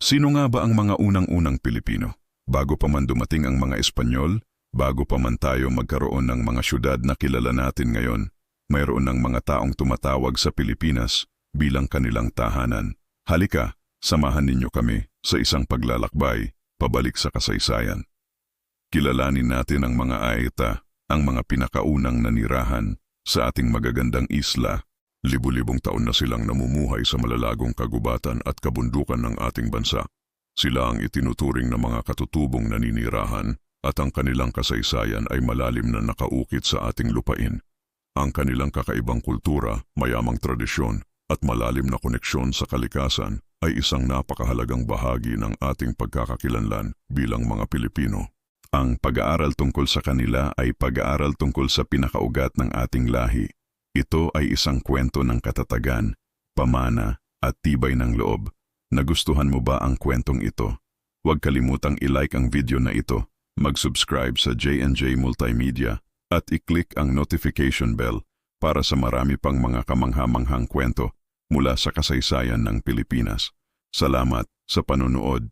Sino nga ba ang mga unang-unang Pilipino? Bago pa man dumating ang mga Espanyol, bago pa man tayo magkaroon ng mga syudad na kilala natin ngayon, mayroon ng mga taong tumatawag sa Pilipinas bilang kanilang tahanan. Halika, samahan ninyo kami sa isang paglalakbay pabalik sa kasaysayan. Kilalanin natin ang mga Aeta, ang mga pinakaunang nanirahan sa ating magagandang isla. Libu-libong taon na silang namumuhay sa malalagong kagubatan at kabundukan ng ating bansa. Sila ang itinuturing na mga katutubong naninirahan at ang kanilang kasaysayan ay malalim na nakaukit sa ating lupain. Ang kanilang kakaibang kultura, mayamang tradisyon at malalim na koneksyon sa kalikasan ay isang napakahalagang bahagi ng ating pagkakakilanlan bilang mga Pilipino. Ang pag-aaral tungkol sa kanila ay pag-aaral tungkol sa pinakaugat ng ating lahi. Ito ay isang kwento ng katatagan, pamana at tibay ng loob. Nagustuhan mo ba ang kwentong ito? Huwag kalimutang i-like ang video na ito, mag-subscribe sa J&J Multimedia at i-click ang notification bell para sa marami pang mga kamangha-manghang kwento mula sa kasaysayan ng Pilipinas. Salamat sa panonood.